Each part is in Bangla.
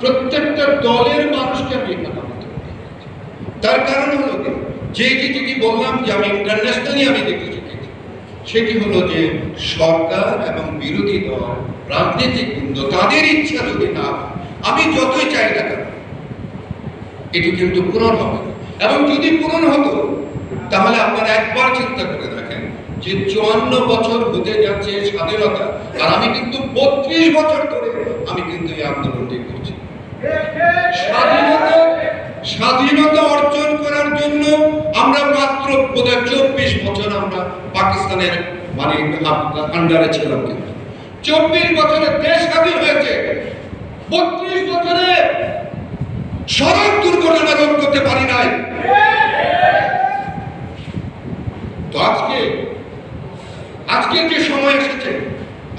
প্রত্যেকটা দলের মানুষকে আমি এখানে তার কারণ হলো যে যেটি বললাম যে আমি ইন্টারন্যাশনালি আমি দেখতে সেটি হলো যে সরকার এবং বিরোধী দল, রাজনৈতিক বৃন্দ, তাদের ইচ্ছা যদি না আমি যতই চাই না কেন, এটি কিন্তু পূরণ হবে। এবং যদি পূরণ হতো, তাহলে আপনারা একবার চিন্তা করে দেখেন। যে চুয়ান্ন বছর হতে যাচ্ছে স্বাধীনতা, আর আমি কিন্তু বত্রিশ বছর ধরে আমি কিন্তু এই আন্দোলনটি করছি স্বাধীনতা স্বাধীনতা অর্জন করার জন্য আমরা মাত্র বোধহয় চব্বিশ বছর আমরা পাকিস্তানের মানে আন্ডারে ছিলাম কিন্তু। চব্বিশ বছরে দেশ স্বাধীন হয়েছে, বত্রিশ বছরে সড়ক দুর্ঘটনা রোধ করতে পারি নাই। তো আজকে আজকে যে সময় এসেছে,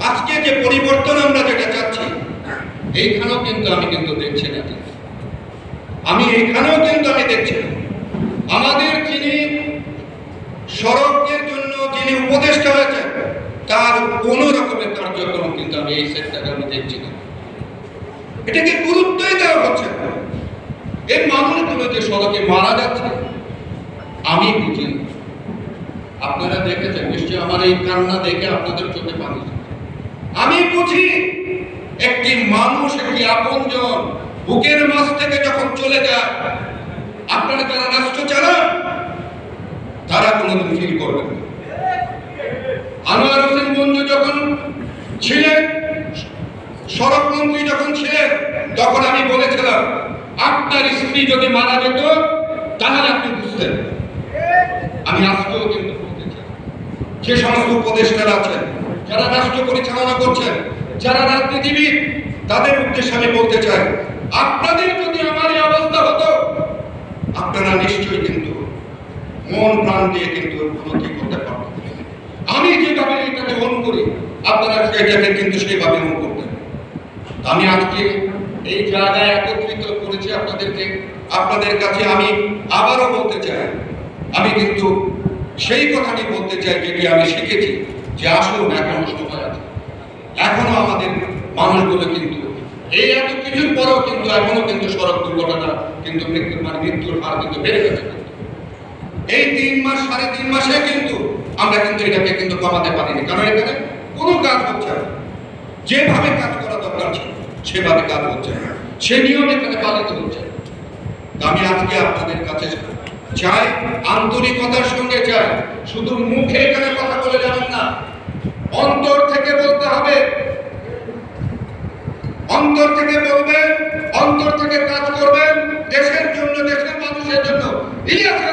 আজকে যে পরিবর্তন আমরা যেটা চাচ্ছি, এইখানেও কিন্তু আমি কিন্তু দেখছি না। আমি এইখানেও কিন্তু আমি দেখছি না। আমাদের যিনি সড়কের জন্য যিনি উপদেষ্টা হয়েছেন, তার কোন রকমের কার্যক্রম কিন্তু আমি এই সেক্টরে আমি দেখছি না। এটাকে গুরুত্বই দেওয়া হচ্ছে এই মানুষগুলো যে সড়কে মারা যাচ্ছে, আমি বুঝি। আপনারা দেখেছেন, নিশ্চয়ই আমার এই কান্না দেখে আপনাদের চোখে পানি আমি বুঝি, একটি মানুষ, একটি আপনজন বুকের মাছ থেকে যখন চলে যায়, আপনারা যারা রাষ্ট্র চালান, তারা কোনোদিন ফিল করবেন না। আনোয়ার হোসেন বন্ধু যখন ছিলেন, সড়ক মন্ত্রী যখন ছিলেন, তখন আমি বলেছিলাম, আপনার স্ত্রী যদি মারা যেত, তাহলে আপনি বুঝতেন। আমি আজকেও যে সমস্ত উপদেষ্টারা আছেন, যারা রাষ্ট্র পরিচালনা করছেন, যারা রাজনীতিবিদ, তাদের উদ্দেশ্যে আমি বলতে চাই, আপনাদের যদি আমার এই অবস্থা হতো, আপনারা নিশ্চয়ই কিন্তু মন প্রাণ দিয়ে কিন্তু উপলব্ধি করতে পারবেন আমি যেভাবে এটাকে মন করি, আপনারা সেটাকে কিন্তু সেইভাবে মন করতেন আমি আজকে এই জায়গায় একত্রিত করেছি আপনাদেরকে, আপনাদের কাছে আমি আবারও বলতে চাই, আমি কিন্তু সেই কথাটি বলতে চাই, যেটি আমি শিখেছি, যে আসুন এখনও সময় আছে এখনও আমাদের মানুষগুলো কিন্তু এই এত কিছুর পরেও কিন্তু এখনও কিন্তু সড়ক দুর্ঘটনা, কিন্তু মৃত্যুর মানে মৃত্যুর হার কিন্তু বেড়ে গেছে। এই তিন মাস, সাড়ে তিন মাসে কিন্তু আমরা কিন্তু এটাকে কিন্তু কমাতে পারিনি। কারণ এখানে কোনো কাজ হচ্ছে না। যেভাবে কাজ করা দরকার ছিল, সেভাবে কাজ হচ্ছে না। সে নিয়ম এখানে পালিত হচ্ছে আমি আজকে আপনাদের কাছে চাই, আন্তরিকতার সঙ্গে চাই। শুধু মুখে এখানে কথা বলে যাবেন না। অন্তর থেকে বলতে হবে। অন্তর থেকে বলবেন, অন্তর থেকে কাজ করবেন। দেশের জন্য, দেশের মানুষের জন্য। ইলিয়াস